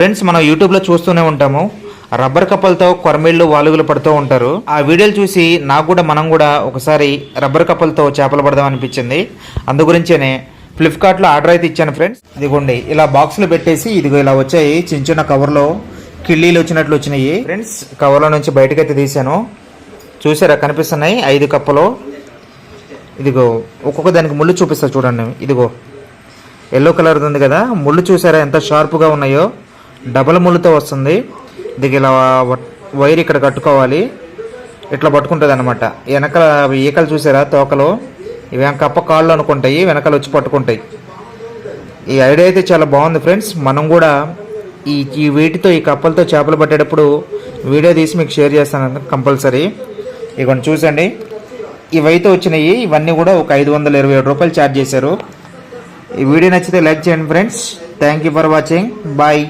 Friends మనం యూట్యూబ్లో చూస్తూనే ఉంటాము. రబ్బర్ కప్పలతో కొరమీళ్ళు వాలుగులు పడుతూ ఉంటారు. ఆ వీడియోలు చూసి నాకు కూడా మనం కూడా ఒకసారి రబ్బర్ కప్పలతో చేపలు పడదాం అనిపించింది. అందు గురించేనే ఫ్లిప్కార్ట్లో ఆర్డర్ అయితే ఇచ్చాను ఫ్రెండ్స్ ఇదిగోండి ఇలా బాక్స్లో పెట్టేసి ఇదిగో ఇలా వచ్చాయి. చిన్న చిన్న కవర్లో కిళ్ళీలు వచ్చినట్లు వచ్చినాయి. ఫ్రెండ్స్ కవర్లో నుంచి బయటకైతే తీసాను చూసారా కనిపిస్తున్నాయి ఐదు కప్పలు. ఇదిగో ఒక్కొక్క దానికి ముళ్ళు చూపిస్తా చూడండి. ఇదిగో ఎల్లో కలర్ ఉంది కదా. ముళ్ళు చూసారా ఎంత షార్ప్గా ఉన్నాయో. డబల్ ముళ్ళుతో వస్తుంది. దీనికి ఇలా వైర్ ఇక్కడ కట్టుకోవాలి. ఇట్లా పట్టుకుంటుంది అనమాట వెనకాల ఈకలు చూసారా? తోకలు. ఇవి కప్ప కాళ్ళు అనుకుంటాయి వెనకాల వచ్చి పట్టుకుంటాయి. ఈ ఐడియా అయితే చాలా బాగుంది ఫ్రెండ్స్. మనం కూడా ఈ ఈ వీటితో ఈ కప్పలతో చేపలు పట్టేటప్పుడు వీడియో తీసి మీకు షేర్ చేస్తాను కంపల్సరీ. ఇవన్నీ చూసండి. ఇవైతే వచ్చినాయి. ఇవన్నీ కూడా ఒక ఐదు వందల ఇరవై ఏడు రూపాయలు ఛార్జ్ చేశారు. ఈ వీడియో నచ్చితే లైక్ చేయండి friends. Thank you for watching bye